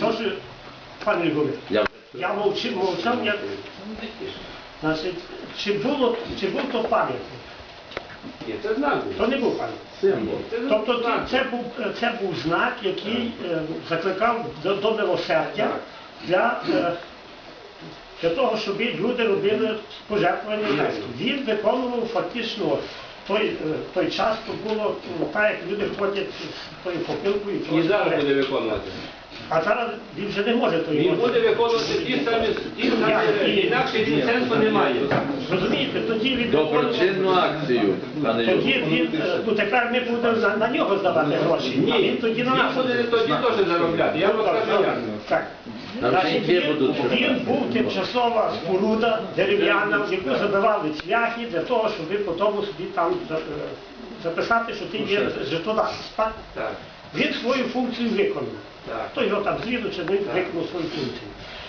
Тож, пане Любові, Я я мовчив, мовчав, я... Значить, чи було, чи був то пам'ятник? Ні, це знак був. То не був пам'ятник. символ. Тобто знак. це був, це був знак, який е, закликав до, до милосердя для, е, для того, щоб люди робили пожертвування. Він виконував фактично той, е, той час, то було ну, так, як люди ходять з тою попилкою. І зараз буде виконувати. А зараз він вже не може тої Він буде виконувати ті самі, ті самі інакше він сенсу немає. Розумієте, тоді він Доброчинну акцію, пане Тоді він, е, ну тепер ми будемо на, на нього здавати гроші, а Ні, він тоді на він нас. буде тоді теж заробляти. Я вам скажу як. Так. Там жінки він, будуть він шукати. був тимчасова споруда дерев'яна, в яку забивали цвяхи для того, щоб ви потім собі там за- е, записати, що ти є житодавець. Так? Так, Він свою функцію виконав. так. Хто його там зрізав, чи він виконав свою функцію.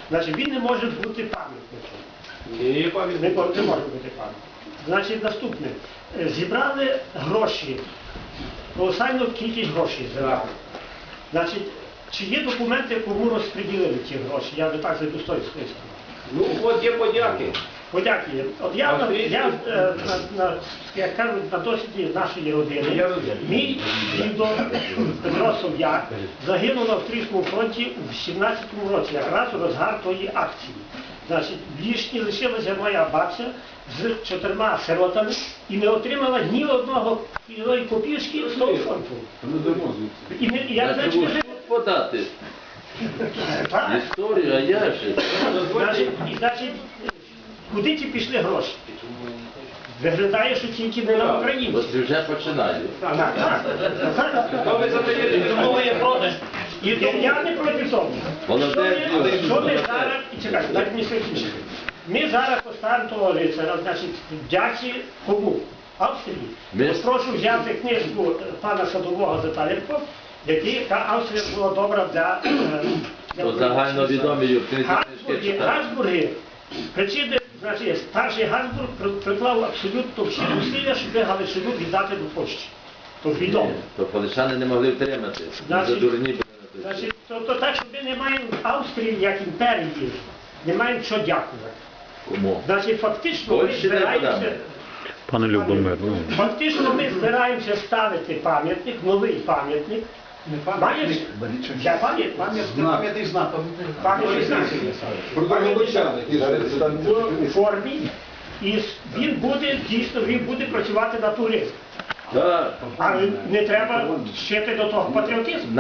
Значить, він не може бути пам'ятником. Ні, Не, не може бути пам'ятник. Значить, наступне. Е, Зібрали гроші, колосальну кількість грошей зібрали. Значить, чи є документи, кому розподілили ті гроші? Я вже так зайду з тої списку. Ну, от є подяки. Подяки. От я, на, я е, на, на, як кажуть, на досвіді нашої родини, Я мій дідо Петро Сов'як загинув на австрійському фронті в 17-му році, якраз у розгар тої акції. Значить, в Лішні лишилася моя бабця з чотирма сиротами і не отримала ні одного копійки з того фронту. І, не- і я Значить, значить, мушу подати історію, а я ж. значить, і, значить, куди ті пішли гроші? Виглядає, що тільки не на Україні. От вже починаю. Так, так, так. То ви задаєте Тому є продаж. І я, я не проти того. Що ми, Юрій. що ми зараз, і чекайте, мені закінчити. Ми зараз поставимо того лицаря, значить, вдячі кому? Австрії. Ми- Ось прошу взяти книжку е, пана Садового Заталенко, який, яка Австрія була добра для... е, для То загальновідомі юркниці книжки Габсбурги, читав. Габсбурги, причини, значить, старший Габсбург при- приклав абсолютно всі зусилля, щоб Галичину віддати до Польщі. То відомо. То полишани не могли втримати. Значить, дурні були на той час. Значить, тобто так, що ми не маємо Австрії як імперії, не маємо що дякувати. Кому? Значить, фактично ми Польщі не збираємося. Пане Любомир, ну, Фактично ми збираємося ставити пам'ятник, новий пам'ятник. Я знак. Знак. в формі. І він буде дійсно він буде працювати на туризм. Так. Але не треба щити до того патріотизму.